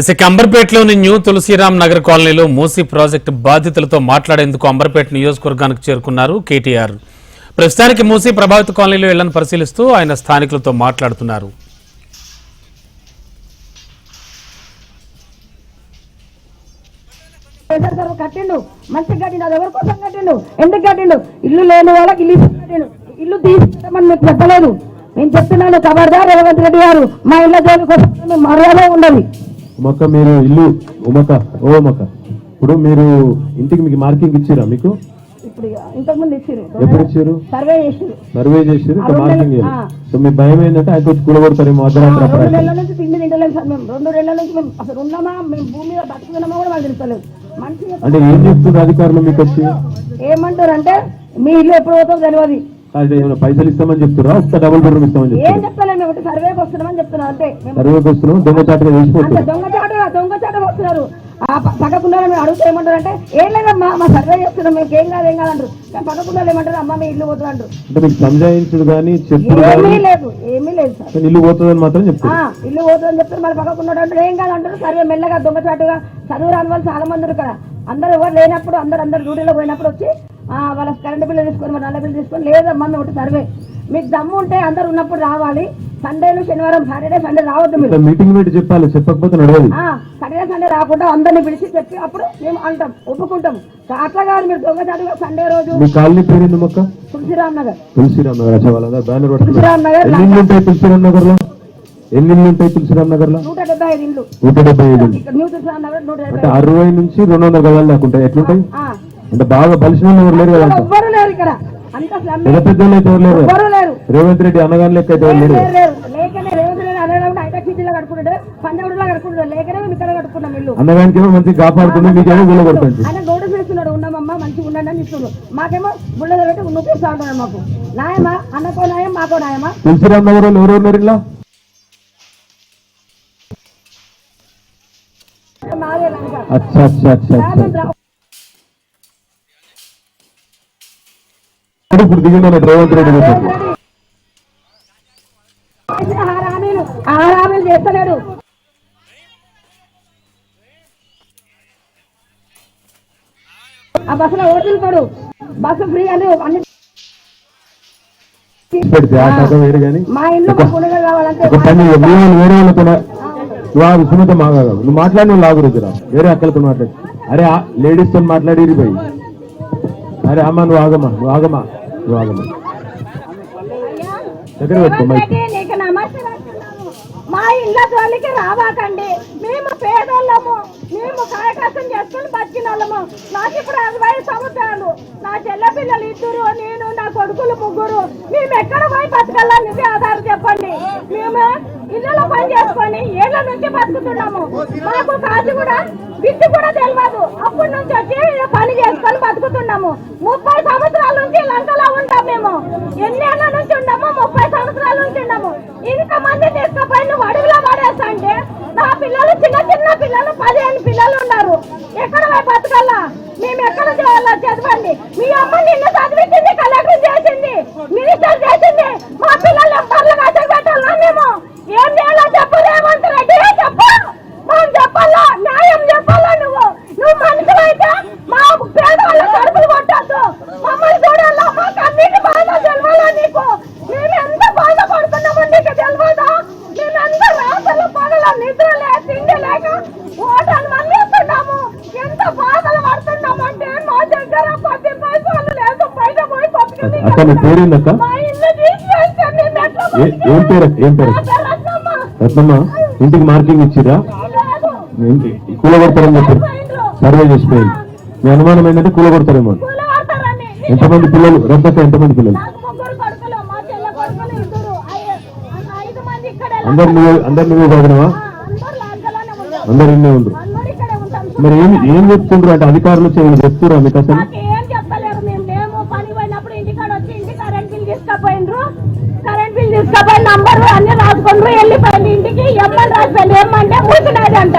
ఇక అంబర్పేటలోని న్యూ తులసిరామ్ నగర్ కాలనీలో మూసీ ప్రాజెక్టు బాధితులతో మాట్లాడేందుకు అంబర్పేట నియోజకవర్గానికి చేరుకున్నారు కేటీఆర్. ప్రస్తుతానికి మూసీ ప్రభావిత కాలనీలో ఇళ్ళను పరిశీలిస్తూ ఆయన స్థానికులతో మాట్లాడుతున్నారు. కేసీఆర్ కట్టిండు. మంచిగా కట్టిండు. అది ఎవరి కోసం కట్టిండు? ఎందుకు కట్టిండు? ఇల్లు లేని వాళ్ళకి ఇల్లు ఇచ్చి కట్టిండు. ఇల్లు తీసుకుంటామని మీకు చెప్పలేదు. నేను చెప్తున్నాను ఖబర్దార్ రేవంత్ రెడ్డి గారు మా ఇళ్ళ జోలి కోసం మీకు మర్యాద ఉండదు. ఉమక్క మీరు ఇల్లు ఉమక ఓ ఉమక. ఇప్పుడు మీరు ఇంటికి మీకు మార్కింగ్ ఇచ్చిరా మీకు? ఎప్పుడు ఇచ్చారు సర్వే చేసిరు మార్కింగ్. సో మీ భయం ఏంటంటే ఆయన వచ్చి కూలగొడతారేమో ఆ, అర్ధరాత్రి అంటే ఏం చెప్తున్నారు అధికారులు మీకు వచ్చి ఏమంటారు అంటే మీ ఇల్లు ఎప్పుడు పోతుందో తెలియదు అంటే ఏమైనా పైసలు ఇస్తామని చెప్తురా ఒక్క డబుల్ బెడ్రూమ్ ఇస్తామని ఏం చెప్తారు చెప్తలేము మేము సర్వేకి వస్తున్నామని చెప్తున్నాం అంతే. మేము సర్వేకి వస్తున్నాం దొంగచాటుగా అంటే చేసిపోతుంది దొంగచాట దొంగచాట వస్తున్నారు. ఆ ప- వాళ్ళు మేము అడుగుతూ ఏమంటారు అంటే ఏం లేదమ్మా మా సర్వే చేస్తున్నాం మీకు ఏం కాదు ఏం కాదంటారు కానీ ఏమంటారు అమ్మ మీ ఇల్లు పోతుంది అంటారు. అంటే మీకు సంజాయించుడు కానీ చెప్పుడు ఏమీ కానీ లేదు ఏమీ లేదు సార్. కానీ ఇల్లు పోతుందని మాత్రం ఆ, ఇల్లు పోతుందని చెప్తారు మరి పక్కకున్నాడు అంటారు ఏం కాదంటారు సర్వే మెల్లగా దొంగచాటుగా చదువు రాని వాళ్ళు చాలా మంది ఉన్నారు ఇక్కడ అందరూ ఎవరు లేనప్పుడు అందరు అందరు డ్యూటీలో పోయినప్పుడు వచ్చి ఆ, వాళ్ళ కరెంట్ బిల్లు తీసుకొని నల్ల బిల్లు తీసుకొని లేదమ్మా మేము ఒకటి సర్వే మీకు దమ్ము ఉంటే అందరు ఉన్నప్పుడు రావాలి. సండేలు శనివారం సాటర్డే సండే రావద్దు మీరు. మీటింగ్ పెట్టి చెప్పాలి చెప్పకపోతే నడవదు. ఆ, సండే సండే రాకుండా అందరిని పిలిచి చెప్పి అప్పుడు మేము అంటాం ఒప్పుకుంటాం. అట్లా కాదు మీరు దొంగచాటుగా సండే రోజు మీ కాలనీ పేరు ఏంది మొక్క? తులసిరామ్ నగర్. తులసిరామ్ నగర్ తులసిరామ్ నగర్ తులసిరామ్ నగర్లో ఎన్ని ఇల్లు ఉంటాయి తులసిరామ్ నగర్లో నూట డెబ్బై ఐదు ఇండ్లు నూట డెబ్బై ఐదు ఇల్లు. ఇక్కడ న్యూ తులసిరామ్ నగర్ నూట డెబ్బై అంటే అరవై నుంచి రెండు వందల గదాలు దాకా ఉంటాయి. ఎట్లుంటాయి? ఆ, అంటే బాగా బలిసిన వాళ్ళు ఎవరు లేరు కదా అంత. ఎవ్వరు లేరు ఇక్కడ. అంత పెద్ద పెద్ద వాళ్ళు అయితే ఎవరు లేరు? కదా. ఎవ్వరు లేరు. రేవంత్ రెడ్డి అన్నగాని లెక్క అయితే ఎవరు లేరు? లేరు లేరు లేకనే రేవంత్ రెడ్డి అనేటప్పుడు హైటెక్ సిటీలో కట్టుకుంటాడు పంజాగుడిలో కట్టుకుంటాడు లేకనే మేము ఇక్కడ కట్టుకున్నాం ఇల్లు. అన్నగానికి ఏమో మంచిగా కాపాడుతుంది మీకేమో గుల్ల కొడుతుంది ఆయన నోటీస్ వేస్తున్నాడు ఉన్నామమ్మా మంచిగా ఉండండి అని ఇస్తున్నాడు మాకేమో బుల్లలు పెట్టి ఉంటాడు మాకు. న్యాయమా అన్నకో న్యాయం మాకో న్యాయమా తులసిరామ్ నగర్ వాళ్ళు ఎవరు ఉన్నారు ఇలా అచ్చా అచ్చా అచ్చా అచ్చా ఇప్పుడు ఇప్పుడు దిగిందన్న రేవంత్ రెడ్డి గారు చేస్తలేడు ఆ బస్సులో ఓట్లు పడు బస్సు ఫ్రీ అని అన్ని మా ఇల్లు కావాలంటే నువ్వు ఆ మాగా నువ్వు మాట్లాడి నువ్వు లాగురుద్దురా వేరే అక్కలతో మాట్లాడి. అరే లేడీస్తో మాట్లాడి పోయి అరే అమ్మా నువ్వు ఆగమ్మా నువ్వు ఆగమ్మా నువ్వు ఆగమ్మా. దగ్గర నీకు మా ఇళ్ళ జోలికి రావాకండి. మేము పేదోళ్ళము. మేము కాయకాసం చేసుకుని బతికిన నాకు ఇప్పుడు అరవై సంవత్సరాలు. నా చెల్ల పిల్లలు ఇద్దరు నేను నా కొడుకులు ముగ్గురు. మేము ఎక్కడ పోయి బతకాలని నువ్వే ఆధారం చెప్పండి. మేము ఇళ్ళలో పని చేసుకొని ఏళ్ళ నుంచి బతుకుతున్నాము. మాకు కాదు కూడా విద్య కూడా తెలియదు అప్పటి నుంచి వచ్చి పని చేసుకొని బతుకుతున్నాము. ముప్పై సంవత్సరాల నుంచి లంకలో ఉంటాం మేము. ఎన్ని ఏళ్ళ నుంచి ఉన్నాము ముప్పై సంవత్సరాల నుంచి ఉన్నాము. ఇంతమంది తీసుకుపోయి నువ్వు అడవిలో పడేస్తా అంటే నా పిల్లలు చిన్న చిన్న పిల్లలు పదిహేను పిల్లలు ఉన్నారు. ఎక్కడ బతకల్లా బతకాలా? మేము ఎక్కడ చేయాలా చదవండి మీ అమ్మ నిన్న చదివించింది కలెక్టర్ చేసింది మినిస్టర్ చేసింది మా పిల్లలు పర్లు కట్ట పెట్టాలా మేము ఏం చేయాలో చెప్పు రేవంత్ రెడ్డి చెప్పు మనం చెప్పాలా న్యాయం చెప్పాలా నువ్వు నువ్వు మనుషులు అయితే మా పేదవాళ్ళ కడుపులు కొట్టద్దు మమ్మల్ని చూడాలా మా కన్నీటి బాధ తెలవాలా నీకు మేము ఎంత బాధపడుతున్నామో నీకు తెలియదా మేము ఎంత రాత్రులు పగల నిద్ర లే తిండి లేక ఓటలు మళ్ళీస్తున్నాము ఎంత బాధలు పడుతున్నాము అంటే మా దగ్గర పది పైసలు లేదు బయట పోయి కొట్టుకుని అక్క నీ పేరేందక్క? ఏం పేరు ఏం పేరు రత్నమ్మ. ఇంటికి మార్కింగ్ ఇచ్చిరా? కూలగొడతారని చెప్పారు సర్వే చేసిపోయింది. మీ అనుమానం ఏంటంటే కూలగొడతారేమో ఎంతమంది పిల్లలు? రద్దక్క ఎంతమంది పిల్లలు? అందరు నువ్వు అందరు నువ్వు బాగున్నావా? అందరు ఇన్నే ఉండరు. మరి ఏం ఏం చెప్తుండ్రు? అంటే అధికారులు చేయని చెప్తురా మీకు అసలు మాకు ఏం చెప్పలేరు మేము మేము పని పోయినప్పుడు ఇంటికాడ వచ్చి ఇంటి కరెంట్ బిల్ తీసుకుపోయినరు. కరెంట్ బిల్ తీసుకుపోయిన నంబర్ అన్ని రాసుకుండ్రు వెళ్ళిపోయింది ఇంటికి. ఎమ్మని రాసిపోయింది. ఏమంటే మూసినది అంట.